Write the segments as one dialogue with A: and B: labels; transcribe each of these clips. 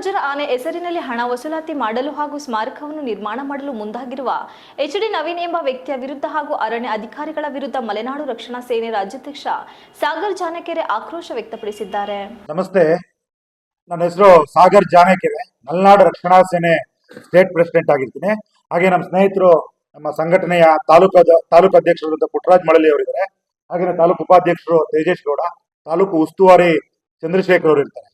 A: ಅರ್ಜುನ ಆನೆ ಹೆಸರಿನಲ್ಲಿ ಹಣ ವಸೂಲಾತಿ ಮಾಡಲು ಹಾಗೂ ಸ್ಮಾರಕವನ್ನು ನಿರ್ಮಾಣ ಮಾಡಲು ಮುಂದಾಗಿರುವ ಎಚ್ ಡಿ ನವೀನ್ ಎಂಬ ವ್ಯಕ್ತಿಯ ವಿರುದ್ಧ ಹಾಗೂ ಅರಣ್ಯ ಅಧಿಕಾರಿಗಳ ವಿರುದ್ಧ ಮಲೆನಾಡು ರಕ್ಷಣಾ ಸೇನೆ ರಾಜ್ಯಾಧ್ಯಕ್ಷ ಸಾಗರ್ ಜಾನಕೆರೆ ಆಕ್ರೋಶ ವ್ಯಕ್ತಪಡಿಸಿದ್ದಾರೆ.
B: ನಮಸ್ತೆ. ನನ್ನ ಹೆಸರು ಸಾಗರ್ ಜಾನಕೆರೆ ಮಲೆನಾಡು ರಕ್ಷಣಾ ಸೇನೆ ಸ್ಟೇಟ್ ಪ್ರೆಸಿಡೆಂಟ್ ಆಗಿರ್ತೀನಿ. ಹಾಗೆ ನಮ್ಮ ಸ್ನೇಹಿತರು ನಮ್ಮ ಸಂಘಟನೆಯ ತಾಲೂಕು ತಾಲೂಕು ಅಧ್ಯಕ್ಷರಾದ ಪುಟ್ಟರಾಜ್ ಮಳಲಿ ಅವರಿದ್ದಾರೆ. ಹಾಗೆ ತಾಲೂಕು ಉಪಾಧ್ಯಕ್ಷರು ತೇಜೇಶ್ ಗೌಡ, ತಾಲೂಕು ಉಸ್ತುವಾರಿ ಚಂದ್ರಶೇಖರ್ ಅವರು ಇರ್ತಾರೆ.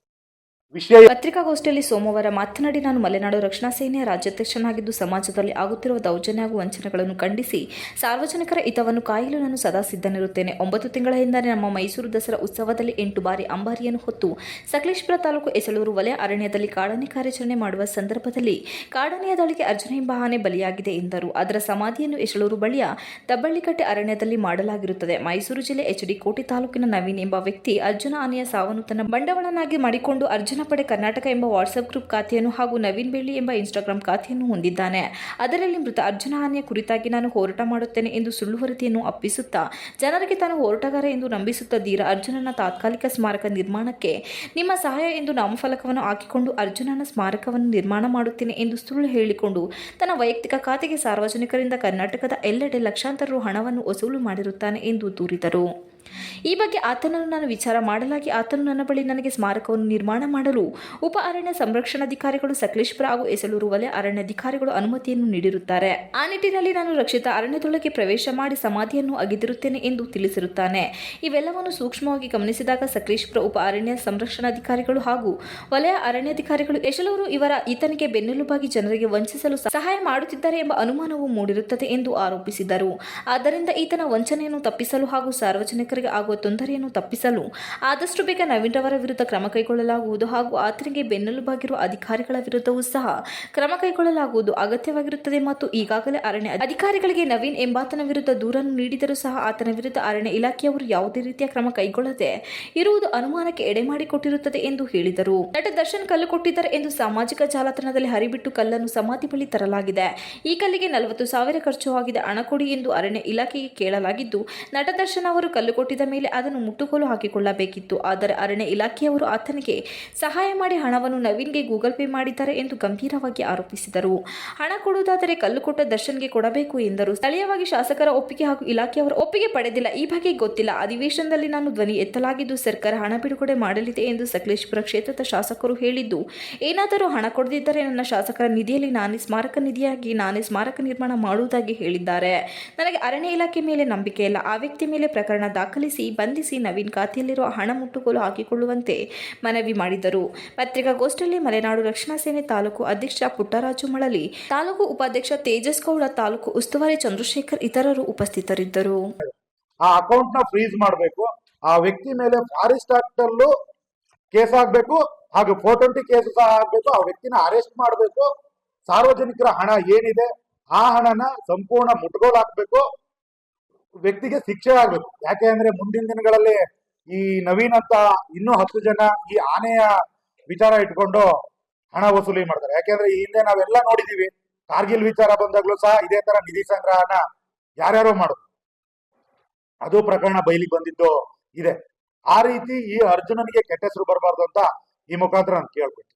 B: ವಿಷಯ
A: ಪತ್ರಿಕಾಗೋಷ್ಠಿಯಲ್ಲಿ ಸೋಮವಾರ ಮಾತನಾಡಿ, ನಾನು ಮಲೆನಾಡು ರಕ್ಷಣಾ ಸೇನೆಯ ರಾಜ್ಯಾಧ್ಯಕ್ಷನಾಗಿದ್ದು, ಸಮಾಜದಲ್ಲಿ ಆಗುತ್ತಿರುವ ದೌರ್ಜನ್ಯ ಹಾಗೂ ವಂಚನೆಗಳನ್ನು ಖಂಡಿಸಿ, ಸಾರ್ವಜನಿಕರ ಹಿತವನ್ನು ಕಾಯಲು ನಾನು ಸದಾ ಸಿದ್ಧನಿರುತ್ತೇನೆ. ಒಂಬತ್ತು ತಿಂಗಳ ಹಿಂದೆ ನಮ್ಮ ಮೈಸೂರು ದಸರಾ ಉತ್ಸವದಲ್ಲಿ ಎಂಟು ಬಾರಿ ಅಂಬಾರಿಯನ್ನು ಹೊತ್ತು, ಸಕಲೇಶ್ಪುರ ತಾಲೂಕು ಎಸಳೂರು ವಲಯ ಅರಣ್ಯದಲ್ಲಿ ಕಾಡಾನೆ ಕಾರ್ಯಾಚರಣೆ ಮಾಡುವ ಸಂದರ್ಭದಲ್ಲಿ ಕಾಡಾನೆಯ ದಾಳಿಗೆ ಅರ್ಜುನ ಎಂಬ ಆನೆ ಬಲಿಯಾಗಿದೆ ಎಂದರು. ಅದರ ಸಮಾಧಿಯನ್ನು ಎಸಳೂರು ಬಳಿಯ ದಬ್ಬಳ್ಳಿಕಟ್ಟೆ ಅರಣ್ಯದಲ್ಲಿ ಮಾಡಲಾಗಿರುತ್ತದೆ. ಮೈಸೂರು ಜಿಲ್ಲೆ ಎಚ್ ಡಿ ಕೋಟೆ ತಾಲೂಕಿನ ನವೀನ್ ಎಂಬ ವ್ಯಕ್ತಿ ಅರ್ಜುನ ಆನೆಯ ಸಾವನ್ನು ತನ್ನ ಬಂಡವಾಳನಾಗಿ ಮಾಡಿಕೊಂಡು ಅರ್ಜುನ ಪಡೆ ಕರ್ನಾಟಕ ಎಂಬ ವಾಟ್ಸಪ್ ಗ್ರೂಪ್ ಖಾತೆಯನ್ನು ಹಾಗೂ ನವೀನ್ ಬೆಳ್ಳಿ ಎಂಬ ಇನ್ಸ್ಟಾಗ್ರಾಂ ಖಾತೆಯನ್ನು ಹೊಂದಿದ್ದಾನೆ. ಅದರಲ್ಲಿ ಮೃತ ಅರ್ಜುನ ಹಾನಿಯ ಕುರಿತಾಗಿ ನಾನು ಹೋರಾಟ ಮಾಡುತ್ತೇನೆ ಎಂದು ಸುಳ್ಳು ವರದಿಯನ್ನು ಅಪ್ಪಿಸುತ್ತಾ, ಜನರಿಗೆ ತಾನು ಹೋರಾಟಗಾರ ಎಂದು ನಂಬಿಸುತ್ತಾ ಧೀರ ಅರ್ಜುನನ ತಾತ್ಕಾಲಿಕ ಸ್ಮಾರಕ ನಿರ್ಮಾಣಕ್ಕೆ ನಿಮ್ಮ ಸಹಾಯ ಎಂದು ನಾಮಫಲಕವನ್ನು ಹಾಕಿಕೊಂಡು ಅರ್ಜುನನ ಸ್ಮಾರಕವನ್ನು ನಿರ್ಮಾಣ ಮಾಡುತ್ತೇನೆ ಎಂದು ಸುಳ್ಳು ಹೇಳಿಕೊಂಡು, ತನ್ನ ವೈಯಕ್ತಿಕ ಖಾತೆಗೆ ಸಾರ್ವಜನಿಕರಿಂದ ಕರ್ನಾಟಕದ ಎಲ್ಲೆಡೆ ಲಕ್ಷಾಂತರ ರು ಹಣವನ್ನು ವಸೂಲು ಮಾಡಿರುತ್ತಾನೆ ಎಂದು ದೂರಿದರು. ಈ ಬಗ್ಗೆ ಆತನನ್ನು ನಾನು ವಿಚಾರ ಮಾಡಲಾಗಿ ಆತನು ನನ್ನ ಬಳಿ ನನಗೆ ಸ್ಮಾರಕವನ್ನು ನಿರ್ಮಾಣ ಮಾಡಲು ಉಪ ಅರಣ್ಯ ಸಂರಕ್ಷಣಾಧಿಕಾರಿಗಳು ಸಕಲೇಶ್ಪುರ ಹಾಗೂ ಎಸಲೂರು ವಲಯ ಅರಣ್ಯಾಧಿಕಾರಿಗಳು ಅನುಮತಿಯನ್ನು ನೀಡಿರುತ್ತಾರೆ. ಆ ನಿಟ್ಟಿನಲ್ಲಿ ನಾನು ರಕ್ಷಿತ ಅರಣ್ಯದೊಳಗೆ ಪ್ರವೇಶ ಮಾಡಿ ಸಮಾಧಿಯನ್ನು ಅಗೆದಿರುತ್ತೇನೆ ಎಂದು ತಿಳಿಸಿರುತ್ತಾನೆ. ಇವೆಲ್ಲವನ್ನು ಸೂಕ್ಷ್ಮವಾಗಿ ಗಮನಿಸಿದಾಗ ಸಕಲೇಶ್ಪುರ ಉಪ ಅರಣ್ಯ ಸಂರಕ್ಷಣಾಧಿಕಾರಿಗಳು ಹಾಗೂ ವಲಯ ಅರಣ್ಯಾಧಿಕಾರಿಗಳು ಯಶಲೂರು ಇವರ ಈತನಿಗೆ ಬೆನ್ನೆಲುಬಾಗಿ ಜನರಿಗೆ ವಂಚಿಸಲು ಸಹಾಯ ಮಾಡುತ್ತಿದ್ದಾರೆ ಎಂಬ ಅನುಮಾನವು ಮೂಡಿರುತ್ತದೆ ಎಂದು ಆರೋಪಿಸಿದರು. ಆದ್ದರಿಂದ ಈತನ ವಂಚನೆಯನ್ನು ತಪ್ಪಿಸಲು ಹಾಗೂ ಸಾರ್ವಜನಿಕರಿಗೆ ಆಗುವ ತೊಂದರೆಯನ್ನು ತಪ್ಪಿಸಲು ಆದಷ್ಟು ಬೇಗ ನವೀನ್ ರವರ ವಿರುದ್ಧ ಕ್ರಮ ಕೈಗೊಳ್ಳಲಾಗುವುದು ಹಾಗೂ ಆತನಿಗೆ ಬೆನ್ನೆಲುಬಾಗಿರುವ ಅಧಿಕಾರಿಗಳ ವಿರುದ್ಧವೂ ಸಹ ಕ್ರಮ ಕೈಗೊಳ್ಳಲಾಗುವುದು ಅಗತ್ಯವಾಗಿರುತ್ತದೆ ಮತ್ತು ಈಗಾಗಲೇ ಅರಣ್ಯ ಅಧಿಕಾರಿಗಳಿಗೆ ನವೀನ್ ಎಂಬಾತನ ವಿರುದ್ಧ ದೂರನ್ನು ನೀಡಿದರೂ ಸಹ ಆತನ ವಿರುದ್ಧ ಅರಣ್ಯ ಇಲಾಖೆಯವರು ಯಾವುದೇ ರೀತಿಯ ಕ್ರಮ ಕೈಗೊಳ್ಳದೆ ಇರುವುದು ಅನುಮಾನಕ್ಕೆ ಎಡೆ ಮಾಡಿಕೊಟ್ಟಿರುತ್ತದೆ ಎಂದು ಹೇಳಿದರು. ನಟ ದರ್ಶನ್ ಕಲ್ಲು ಕೊಟ್ಟಿದ್ದಾರೆ ಎಂದು ಸಾಮಾಜಿಕ ಜಾಲತಾಣದಲ್ಲಿ ಹರಿಬಿಟ್ಟು ಕಲ್ಲನ್ನು ಸಮಾಧಿ ಬಳಿ ತರಲಾಗಿದೆ. ಈ ಕಲ್ಲಿಗೆ ನಲವತ್ತು ಸಾವಿರ ಖರ್ಚು ಆಗಿದೆ. ಹಣ ಕೊಡಿ ಎಂದು ಅರಣ್ಯ ಇಲಾಖೆಗೆ ಕೇಳಲಾಗಿದ್ದು, ನಟ ದರ್ಶನ್ ಅವರು ಕಲ್ಲು ಕೊಟ್ಟಿದ ಮೇಲೆ ಅದನ್ನು ಮುಟ್ಟುಕೋಲು ಹಾಕಿಕೊಳ್ಳಬೇಕಿತ್ತು. ಆದರೆ ಅರಣ್ಯ ಇಲಾಖೆಯವರು ಆತನಿಗೆ ಸಹಾಯ ಮಾಡಿ ಹಣವನ್ನು ನವೀನ್ಗೆ ಗೂಗಲ್ ಪೇ ಮಾಡಿದ್ದಾರೆ ಎಂದು ಗಂಭೀರವಾಗಿ ಆರೋಪಿಸಿದರು. ಹಣ ಕೊಡುವುದಾದರೆ ಕಲ್ಲು ಕೊಟ್ಟ ದರ್ಶನ್ಗೆ ಕೊಡಬೇಕು ಎಂದರು. ಸ್ಥಳೀಯವಾಗಿ ಶಾಸಕರ ಒಪ್ಪಿಗೆ ಹಾಗೂ ಇಲಾಖೆಯವರ ಒಪ್ಪಿಗೆ ಪಡೆದಿಲ್ಲ. ಈ ಬಗ್ಗೆ ಗೊತ್ತಿಲ್ಲ. ಅಧಿವೇಶನದಲ್ಲಿ ನಾನು ಧ್ವನಿ ಎತ್ತಲಾಗಿದ್ದು ಸರ್ಕಾರ ಹಣ ಬಿಡುಗಡೆ ಮಾಡಲಿದೆ ಎಂದು ಸಕಲೇಶ್ಪುರ ಕ್ಷೇತ್ರದ ಶಾಸಕರು ಹೇಳಿದ್ದು, ಏನಾದರೂ ಹಣ ಕೊಡದಿದ್ದರೆ ನನ್ನ ಶಾಸಕರ ನಿಧಿಯಲ್ಲಿ ನಾನೇ ಸ್ಮಾರಕ ನಿಧಿಯಾಗಿ ನಾನೇ ಸ್ಮಾರಕ ನಿರ್ಮಾಣ ಮಾಡುವುದಾಗಿ ಹೇಳಿದ್ದಾರೆ. ನನಗೆ ಅರಣ್ಯ ಇಲಾಖೆ ಮೇಲೆ ನಂಬಿಕೆ ಇಲ್ಲ. ಆ ವ್ಯಕ್ತಿ ಮೇಲೆ ಪ್ರಕರಣ ದಾಖಲಿಸಿ ಬಂಧಿಸಿ ನವೀನ್ ಖಾತೆಯಲ್ಲಿರುವ ಹಣ ಮುಟ್ಟುಗೋಲು ಹಾಕಿಕೊಳ್ಳುವಂತೆ ಮನವಿ ಮಾಡಿದರು. ಪತ್ರಿಕಾಗೋಷ್ಠಿಯಲ್ಲಿ ಮಲೆನಾಡು ರಕ್ಷಣಾ ಸೇನೆ ತಾಲೂಕು ಅಧ್ಯಕ್ಷ ಪುಟ್ಟರಾಜು ಮಳಲಿ, ತಾಲೂಕು ಉಪಾಧ್ಯಕ್ಷ ತೇಜಸ್ ಗೌಡ, ತಾಲೂಕು ಉಸ್ತುವಾರಿ ಚಂದ್ರಶೇಖರ್ ಇತರರು ಉಪಸ್ಥಿತರಿದ್ದರು.
B: ಆ ಅಕೌಂಟ್ನ ಫ್ರೀಸ್ ಮಾಡಬೇಕು. ಆ ವ್ಯಕ್ತಿ ಮೇಲೆ ಫಾರೆಸ್ಟ್ ಆಕ್ಟ್ ಅಲ್ಲೂ ಕೇಸ್ ಆಗ್ಬೇಕು. ಹಾಗೂ ಫೋರ್ ಟ್ವೆಂಟಿ ಕೇಸ್ ಸಹ ಆಗ್ಬೇಕು. ಆ ವ್ಯಕ್ತಿನ ಅರೆಸ್ಟ್ ಮಾಡಬೇಕು. ಸಾರ್ವಜನಿಕರ ಹಣ ಏನಿದೆ, ಆ ಹಣನ ಸಂಪೂರ್ಣ ಮುಟ್ಗೋಲ್ ಹಾಕ್ಬೇಕು. ವ್ಯಕ್ತಿಗೆ ಶಿಕ್ಷೆ ಆಗ್ಬೇಕು ಯಾಕೆ ಅಂದ್ರೆ ಮುಂದಿನ ದಿನಗಳಲ್ಲಿ ಈ ನವೀನ್ ಅಂತ ಇನ್ನೂ ಹತ್ತು ಜನ ಈ ಆನೆಯ ವಿಚಾರ ಇಟ್ಕೊಂಡು ಹಣ ವಸೂಲಿ ಮಾಡ್ತಾರೆ. ಯಾಕೆಂದ್ರೆ ಈ ಹಿಂದೆ ನಾವೆಲ್ಲ ನೋಡಿದೀವಿ. ಕಾರ್ಗಿಲ್ ವಿಚಾರ ಬಂದಾಗ್ಲೂ ಸಹ ಇದೇ ತರ ನಿಧಿ ಸಂಗ್ರಹನ ಯಾರ್ಯಾರು ಮಾಡುದು. ಅದು ಪ್ರಕರಣ ಬಯಲಿಗೆ ಬಂದಿದ್ದು ಇದೆ. ಆ ರೀತಿ ಈ ಅರ್ಜುನನಿಗೆ ಕೆಟ್ಟ ಹೆಸರು ಬರಬಾರ್ದು ಅಂತ ಈ ಮುಖಾಂತರ ನಾನು ಕೇಳ್ಬೇಕು